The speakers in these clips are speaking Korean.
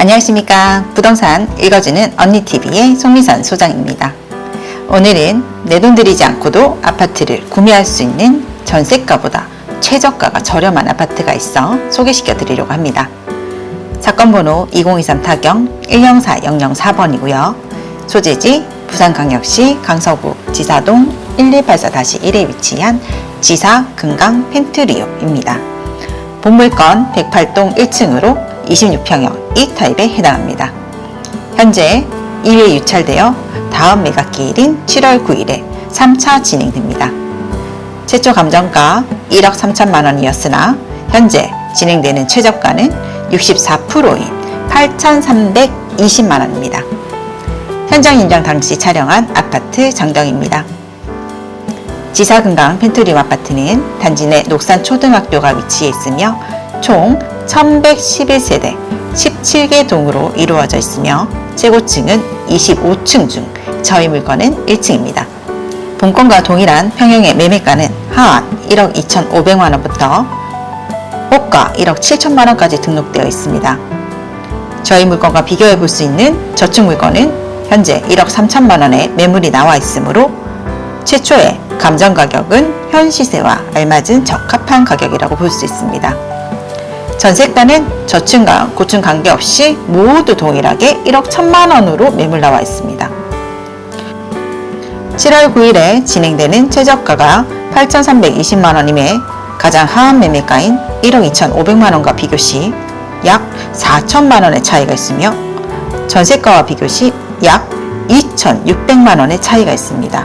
안녕하십니까. 부동산 읽어주는 언니TV의 송미선 소장입니다. 오늘은 내 돈 들이지 않고도 아파트를 구매할 수 있는 전세가보다 최저가가 저렴한 아파트가 있어 소개시켜 드리려고 합니다. 사건 번호 2023 타경 104004번이고요. 소재지 부산광역시 강서구 지사동 1184-1에 위치한 지사 금강 펜트리움입니다. 본물건 108동 1층으로 26평형 E타입에 해당합니다. 현재 2회 유찰되어 다음 매각기일인 7월 9일에 3차 진행됩니다. 최초 감정가 1억 3천만 원이었으나 현재 진행되는 최저가는 64%인 8,320만 원입니다. 현장 인정 당시 촬영한 아파트 장정입니다. 지사금강 펜트리움 아파트는 단지 내 녹산 초등학교가 위치해 있으며 총 1111세대 17개 동으로 이루어져 있으며 최고층은 25층 중 저희 물건은 1층입니다. 본건과 동일한 평형의 매매가는 하한 1억 2,500만 원부터 호가 1억 7천만 원까지 등록되어 있습니다. 저희 물건과 비교해 볼 수 있는 저축 물건은 현재 1억 3천만 원의 매물이 나와 있으므로 최초의 감정 가격은 현 시세와 알맞은 적합한 가격이라고 볼 수 있습니다. 전세가는 저층과 고층 관계없이 모두 동일하게 1억 1천만 원으로 매물 나와 있습니다. 7월 9일에 진행되는 최저가가 8,320만 원임에 가장 하한 매매가인 1억 2,500만 원과 비교시 약 4천만 원의 차이가 있으며 전세가와 비교시 약 2,600만 원의 차이가 있습니다.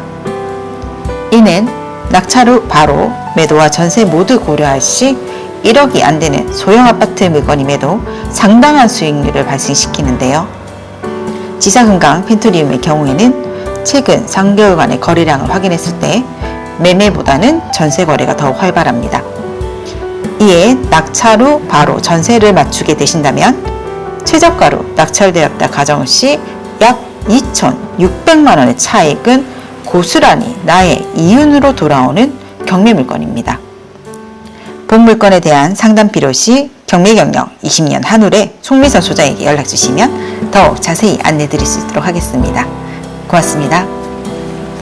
이는 낙찰 후 바로 매도와 전세 모두 고려할 시 1억이 안 되는 소형 아파트 물건임에도 상당한 수익률을 발생시키는데요. 지사금강 펜트리움의 경우에는 최근 3개월간의 거래량을 확인했을 때 매매보다는 전세 거래가 더욱 활발합니다. 이에 낙찰 후 바로 전세를 맞추게 되신다면 최저가로 낙찰되었다 가정 시 약 2,600만 원의 차익은 고스란히 나의 이윤으로 돌아오는 경매 물건입니다. 본 물건에 대한 상담 필요 시 경매 경력 20년 한울의 송미선 소장에게 연락 주시면 더욱 자세히 안내 드릴 수 있도록 하겠습니다. 고맙습니다.